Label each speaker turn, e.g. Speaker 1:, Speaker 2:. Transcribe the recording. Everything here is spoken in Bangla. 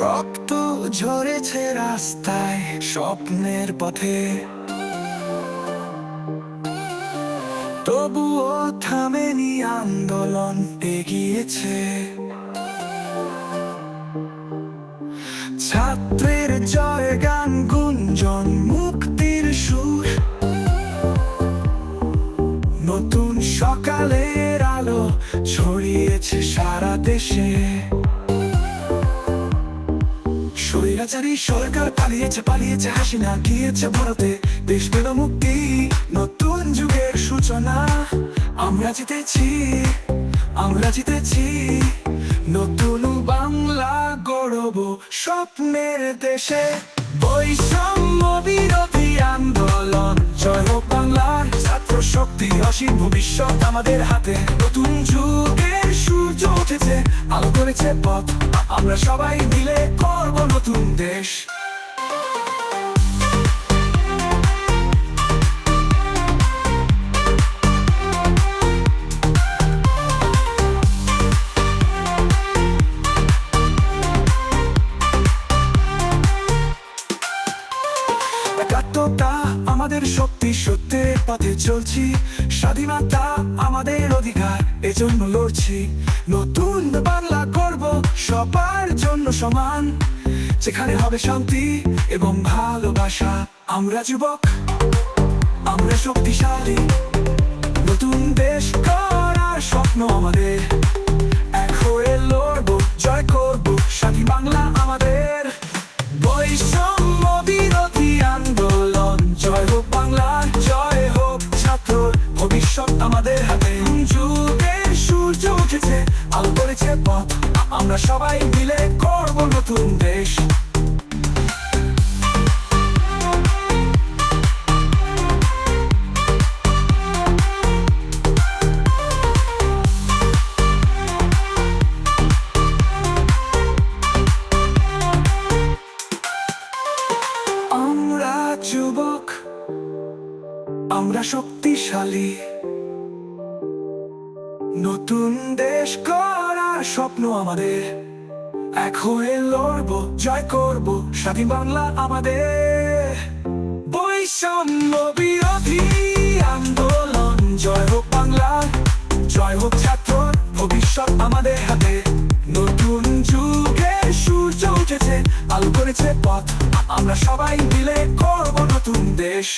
Speaker 1: রক্ত ঝরেছে রাস্তায় স্বপ্নের পথে। তবুও থামেনি আন্দোলন, এগিয়েছে। ছাত্রের জয়, গান, গুঞ্জন, মুক্তির সুর। নতুন সকালের আলো ছড়িয়েছে সারা দেশে। স্বৈরাচারী সরকার পালিয়েছে পালিয়েছে হাসিনা গিয়েছে ভারতে। দেশ পেল মুক্তি, নতুন যুগের সূচনা। আমরা জিতেছি আমরা জিতেছি। নতুন বাংলা গড়ব স্বপ্নের দেশে। বৈষম্য বিরোধী আন্দোলন, জয় বাংলার শক্তি, অসীম ভবিষ্যৎ আমাদের হাতে। নতুন যুগের সূর্য উঠেছে, আলো করেছে পথ। আমরা সবাই মিলে করব নতুন দেশ। একাত্মতা আমাদের শক্তি সত্যের পথে চলছি। স্বাধীনতা আমাদের অধিকার, এজন্য লড়ছি। নতুন বাংলা করব সবার জন্য সমান। যেখানে হবে শান্তি এবং ভালোবাসা। আমরা যুবক, আমরা শক্তিশালী। আমরা সবাই মিলে করব নতুন দেশ। আমরা যুবক আমরা শক্তিশালী। নতুন দেশ করার স্বপ্ন আমাদের। এক হয়ে লড়বো, জয় করব, স্বাধীন বাংলা আমাদের। বৈষম্য বিরোধী আন্দোলন, জয় হোক বাংলা, জয় হোক ছাত্র, ভবিষ্যৎ আমাদের হাতে। নতুন যুগের সূর্য উঠেছে, আলো করেছে পথ, আমরা সবাই মিলে করব নতুন দেশ।